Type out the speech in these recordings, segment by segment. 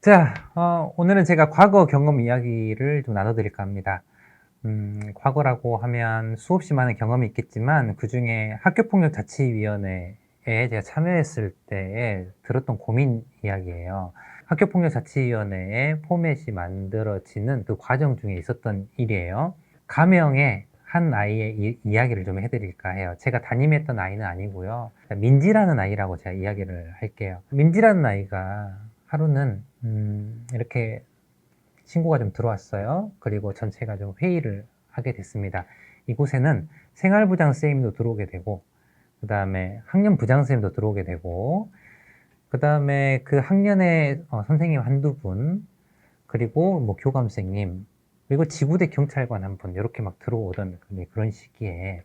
자, 어, 오늘은 제가 과거 경험 이야기를 좀 나눠드릴까 합니다. 음, 과거라고 하면 수없이 많은 경험이 있겠지만 그 중에 학교폭력자치위원회에 제가 참여했을 때에 들었던 고민 이야기예요. 학교폭력자치위원회의 포맷이 만들어지는 그 과정 중에 있었던 일이에요. 가명에 한 아이의 이, 야기를 좀 해드릴까 해요. 제가 담임했던 아이는 아니고요. 민지라는 아이라고 제가 이야기를 할게요. 민지라는 아이가 하루는 음, 이렇게 신고가 좀 들어왔어요. 그리고 전체가 좀 회의를 하게 됐습니다. 이곳에는 생활부장 선생님도 들어오게 되고, 그 다음에 학년 부장 선생님도 들어오게 되고, 그 다음에 그 학년의 어, 선생님 한두 분, 그리고 뭐 교감 선생님, 그리고 지구대 경찰관 한 분, 이렇게 막 들어오던 그런 시기에,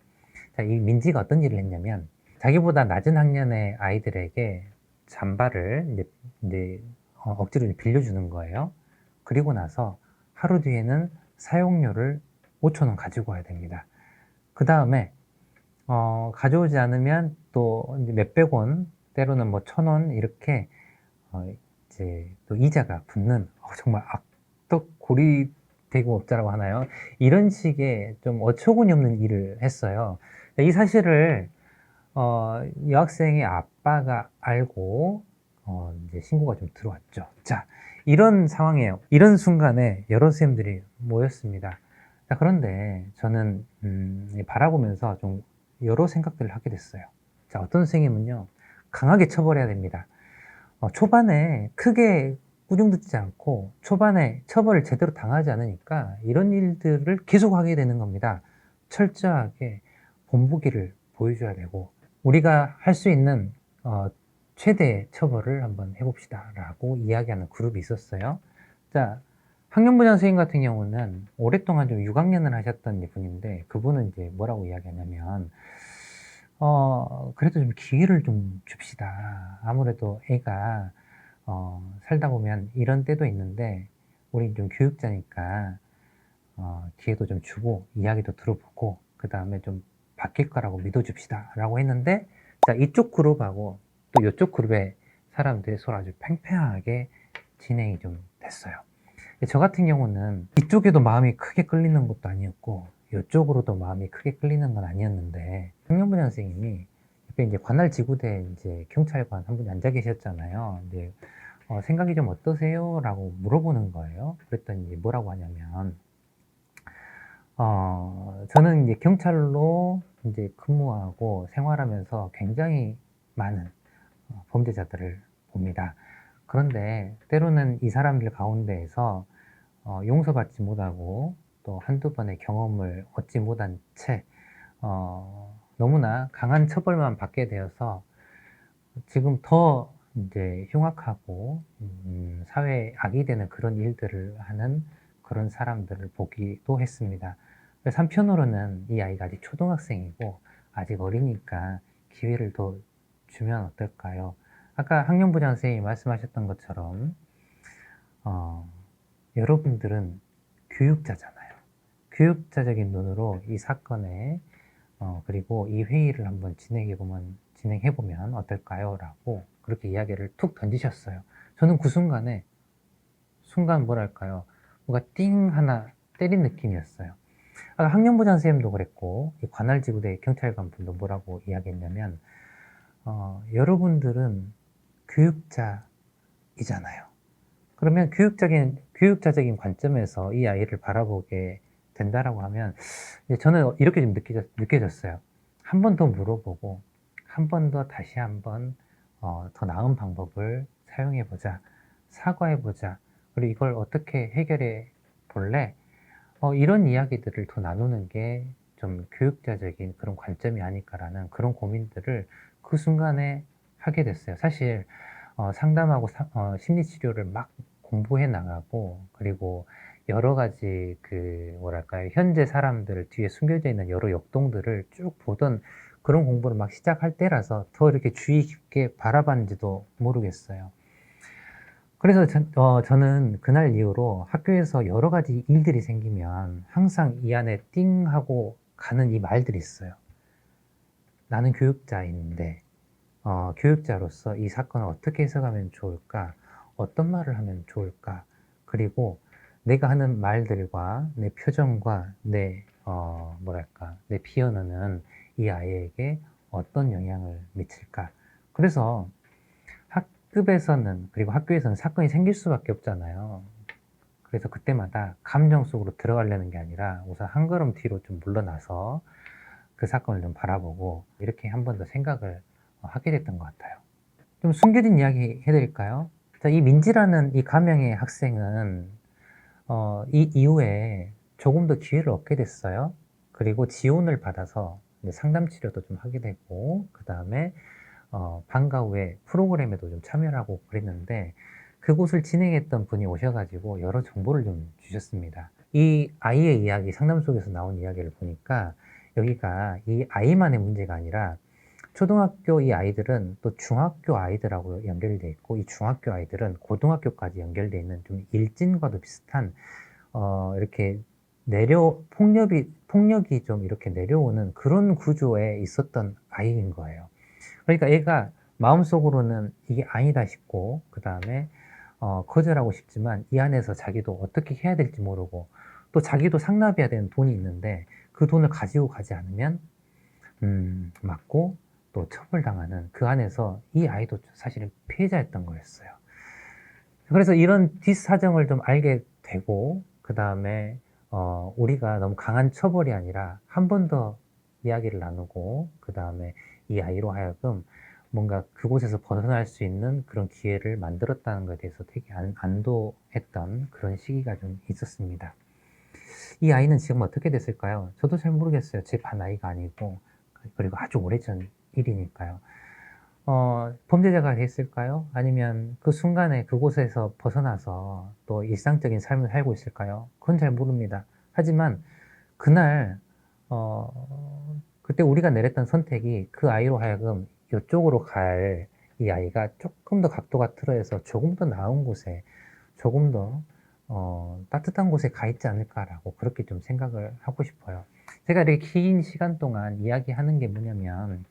자, 이 민지가 어떤 일을 했냐면, 자기보다 낮은 학년의 아이들에게 잠바를 이제, 이제 어, 억지로 빌려주는 거예요. 그리고 나서 하루 뒤에는 사용료를 5천 원 가지고 와야 됩니다. 그 다음에 어, 가져오지 않으면 또 몇백 원, 때로는 뭐 천 원 이렇게 어, 이제 또 이자가 붙는 어, 정말 악덕 고리 대고 업자라고 하나요? 이런 식의 좀 어처구니 없는 일을 했어요. 이 사실을 어, 여학생의 아빠가 알고 어, 이제 신고가 좀 들어왔죠. 자, 이런 상황이에요. 이런 순간에 여러 선생님들이 모였습니다. 자, 그런데 저는 음, 바라보면서 좀 여러 생각들을 하게 됐어요. 자, 어떤 선생님은요, 강하게 처벌해야 됩니다. 어, 초반에 크게 꾸중 듣지 않고 초반에 처벌을 제대로 당하지 않으니까 이런 일들을 계속 하게 되는 겁니다. 철저하게 본보기를 보여줘야 되고 우리가 할 수 있는 어, 최대 처벌을 한번 해봅시다 라고 이야기하는 그룹이 있었어요. 자, 학년부장 선생님 같은 경우는 오랫동안 좀 6학년을 하셨던 분인데 그분은 이제 뭐라고 이야기하냐면 어, 그래도 좀 기회를 좀 줍시다. 아무래도 애가 어, 살다 보면 이런 때도 있는데 우리 좀 교육자니까 어, 기회도 좀 주고 이야기도 들어보고 그 다음에 좀 바뀔 거라고 믿어줍시다 라고 했는데 자 이쪽 그룹하고 또 이쪽 그룹의 사람들이 서로 아주 팽팽하게 진행이 좀 됐어요. 저 같은 경우는 이쪽에도 마음이 크게 끌리는 것도 아니었고 이쪽으로도 마음이 크게 끌리는 건 아니었는데 청년부장 선생님이 옆에 이제 관할 지구대 이제 경찰관 한 분이 앉아 계셨잖아요. 근데 어, 생각이 좀 어떠세요? 라고 물어보는 거예요. 그랬더니 이제 뭐라고 하냐면 어, 저는 이제 경찰로 이제 근무하고 생활하면서 굉장히 많은 어, 범죄자들을 봅니다. 그런데 때로는 이 사람들 가운데에서 어, 용서받지 못하고 또 한두 번의 경험을 얻지 못한 채 어, 너무나 강한 처벌만 받게 되어서 지금 더 이제 흉악하고 음, 사회에 악이 되는 그런 일들을 하는 그런 사람들을 보기도 했습니다. 한편으로는 이 아이가 아직 초등학생이고 아직 어리니까 기회를 더 주면 어떨까요? 아까 학년부장 선생님이 말씀하셨던 것처럼 어, 여러분들은 교육자잖아요. 교육자적인 눈으로 이 사건에 어, 그리고 이 회의를 한번 진행해 보면 진행해 보면 어떨까요? 라고 그렇게 이야기를 툭 던지셨어요. 저는 그 순간에 순간 뭐랄까요? 뭔가 띵 하나 때린 느낌이었어요. 아까 학년부장 선생님도 그랬고 관할지구대 경찰관 분도 뭐라고 이야기했냐면 어, 여러분들은 교육자이잖아요. 그러면 교육적인, 교육자적인 관점에서 이 아이를 바라보게 된다라고 하면, 저는 이렇게 좀 느껴졌, 느껴졌어요. 한 번 더 물어보고, 한 번 더 다시 한 번, 어, 더 나은 방법을 사용해 보자. 사과해 보자. 그리고 이걸 어떻게 해결해 볼래? 어, 이런 이야기들을 더 나누는 게 좀 교육자적인 그런 관점이 아닐까라는 그런 고민들을 그 순간에 하게 됐어요. 사실 어, 상담하고 사, 어, 심리치료를 막 공부해 나가고 그리고 여러 가지 그 뭐랄까요 현재 사람들 뒤에 숨겨져 있는 여러 역동들을 쭉 보던 그런 공부를 막 시작할 때라서 더 이렇게 주의 깊게 바라봤는지도 모르겠어요. 그래서 저, 어, 저는 그날 이후로 학교에서 여러 가지 일들이 생기면 항상 이 안에 띵 하고 가는 이 말들이 있어요. 나는 교육자인데 어, 교육자로서 이 사건을 어떻게 해석하면 좋을까? 어떤 말을 하면 좋을까? 그리고 내가 하는 말들과 내 표정과 내, 어, 뭐랄까, 내 피언어는 이 아이에게 어떤 영향을 미칠까? 그래서 학급에서는, 그리고 학교에서는 사건이 생길 수밖에 없잖아요. 그래서 그때마다 감정 속으로 들어가려는 게 아니라 우선 한 걸음 뒤로 좀 물러나서 그 사건을 좀 바라보고 이렇게 한 번 더 생각을 어, 하게 됐던 것 같아요. 좀 숨겨진 이야기 해드릴까요? 자, 이 민지라는 이 가명의 학생은 어, 이 이후에 조금 더 기회를 얻게 됐어요. 그리고 지원을 받아서 상담 치료도 좀 하게 되고 그 다음에 어, 방과 후에 프로그램에도 좀 참여를 하고 그랬는데 그곳을 진행했던 분이 오셔가지고 여러 정보를 좀 주셨습니다. 이 아이의 이야기, 상담 속에서 나온 이야기를 보니까 여기가 이 아이만의 문제가 아니라 초등학교 이 아이들은 또 중학교 아이들하고 연결되어 있고 이 중학교 아이들은 고등학교까지 연결되어 있는 좀 일진과도 비슷한 어 이렇게 내려 폭력이 폭력이 좀 이렇게 내려오는 그런 구조에 있었던 아이인 거예요. 그러니까 얘가 마음속으로는 이게 아니다 싶고 그 다음에 어, 거절하고 싶지만 이 안에서 자기도 어떻게 해야 될지 모르고 또 자기도 상납해야 되는 돈이 있는데 그 돈을 가지고 가지 않으면 음, 맞고 또 처벌당하는 그 안에서 이 아이도 사실은 피해자였던 거였어요. 그래서 이런 뒷사정을 좀 알게 되고 그 다음에 어, 우리가 너무 강한 처벌이 아니라 한 번 더 이야기를 나누고 그 다음에 이 아이로 하여금 뭔가 그곳에서 벗어날 수 있는 그런 기회를 만들었다는 것에 대해서 되게 안, 안도했던 그런 시기가 좀 있었습니다. 이 아이는 지금 어떻게 됐을까요? 저도 잘 모르겠어요. 제 반 아이가 아니고 그리고 아주 오래전 일이니까요. 어, 범죄자가 됐을까요? 아니면 그 순간에 그곳에서 벗어나서 또 일상적인 삶을 살고 있을까요? 그건 잘 모릅니다. 하지만 그날 어, 그때 우리가 내렸던 선택이 그 아이로 하여금 이쪽으로 갈 이 아이가 조금 더 각도가 틀어져서 조금 더 나은 곳에 조금 더 어, 따뜻한 곳에 가 있지 않을까라고 그렇게 좀 생각을 하고 싶어요. 제가 이렇게 긴 시간 동안 이야기하는 게 뭐냐면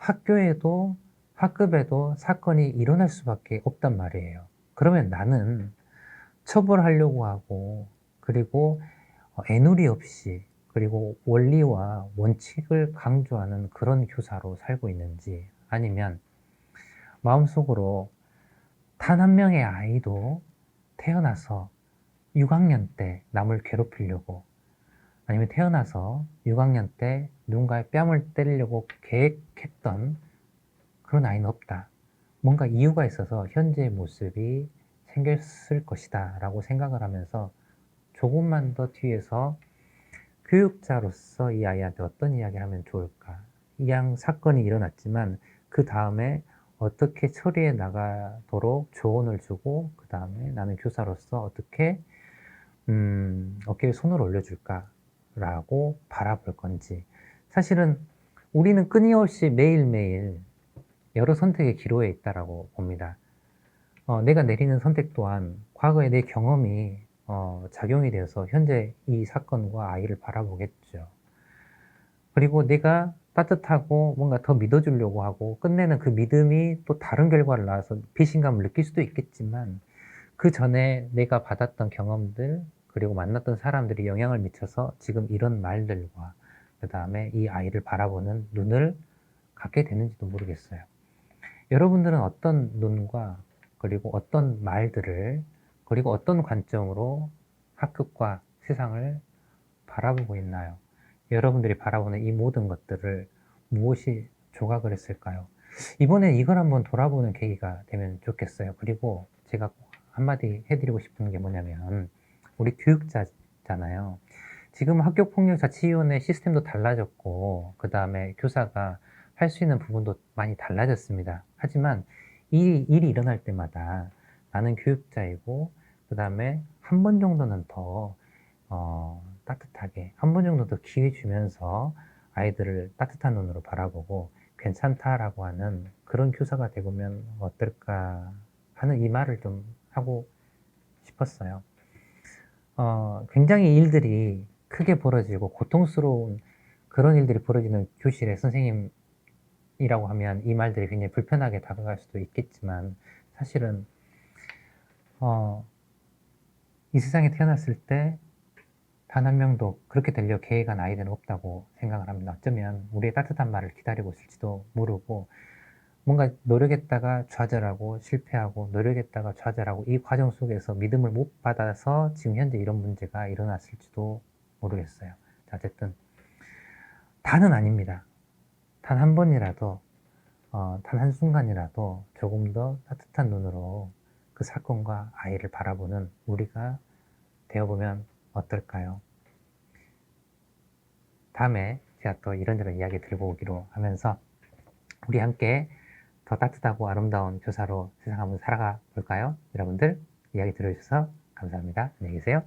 학교에도 학급에도 사건이 일어날 수밖에 없단 말이에요. 그러면 나는 처벌하려고 하고 그리고 애누리 없이 그리고 원리와 원칙을 강조하는 그런 교사로 살고 있는지 아니면 마음속으로 단 한 명의 아이도 태어나서 6학년 때 남을 괴롭히려고 아니면 태어나서 6학년 때 누군가의 뺨을 때리려고 계획 했던 그런 아이는 없다. 뭔가 이유가 있어서 현재의 모습이 생겼을 것이다 라고 생각을 하면서 조금만 더 뒤에서 교육자로서 이 아이한테 어떤 이야기를 하면 좋을까? 이양 사건이 일어났지만 그 다음에 어떻게 처리해 나가도록 조언을 주고 그 다음에 나는 교사로서 어떻게 음, 어깨에 손을 올려줄까라고 바라볼 건지 사실은 우리는 끊임없이 매일매일 여러 선택의 기로에 있다라고 봅니다. 어, 내가 내리는 선택 또한 과거의 내 경험이 어, 작용이 되어서 현재 이 사건과 아이를 바라보겠죠. 그리고 내가 따뜻하고 뭔가 더 믿어주려고 하고 끝내는 그 믿음이 또 다른 결과를 낳아서 배신감을 느낄 수도 있겠지만 그 전에 내가 받았던 경험들 그리고 만났던 사람들이 영향을 미쳐서 지금 이런 말들과 그 다음에 이 아이를 바라보는 눈을 갖게 되는지도 모르겠어요. 여러분들은 어떤 눈과 그리고 어떤 말들을 그리고 어떤 관점으로 학급과 세상을 바라보고 있나요? 여러분들이 바라보는 이 모든 것들을 무엇이 조각을 했을까요? 이번에 이걸 한번 돌아보는 계기가 되면 좋겠어요. 그리고 제가 한마디 해드리고 싶은 게 뭐냐면, 우리 교육자잖아요. 지금 학교 폭력 자치위원회 시스템도 달라졌고, 그 다음에 교사가 할 수 있는 부분도 많이 달라졌습니다. 하지만 이 일이 일어날 때마다 나는 교육자이고, 그 다음에 한 번 정도는 더 어, 따뜻하게 한 번 정도 더 기회 주면서 아이들을 따뜻한 눈으로 바라보고 괜찮다라고 하는 그런 교사가 되면 어떨까 하는 이 말을 좀 하고 싶었어요. 어, 굉장히 일들이 크게 벌어지고 고통스러운 그런 일들이 벌어지는 교실에 선생님 이라고 하면 이 말들이 굉장히 불편하게 다가갈 수도 있겠지만 사실은 어, 이 세상에 태어났을 때 단 한 명도 그렇게 되려 계획한 아이들은 없다고 생각을 합니다. 어쩌면 우리의 따뜻한 말을 기다리고 있을지도 모르고 뭔가 노력했다가 좌절하고 실패하고 노력했다가 좌절하고 이 과정 속에서 믿음을 못 받아서 지금 현재 이런 문제가 일어났을지도 모르겠어요. 자, 어쨌든 다는 아닙니다. 단 한 번이라도 어, 단 한 순간이라도 조금 더 따뜻한 눈으로 그 사건과 아이를 바라보는 우리가 되어보면 어떨까요? 다음에 제가 또 이런저런 이야기 들고 오기로 하면서 우리 함께 더 따뜻하고 아름다운 교사로 세상 한번 살아가 볼까요? 여러분들 이야기 들어주셔서 감사합니다. 안녕히 계세요.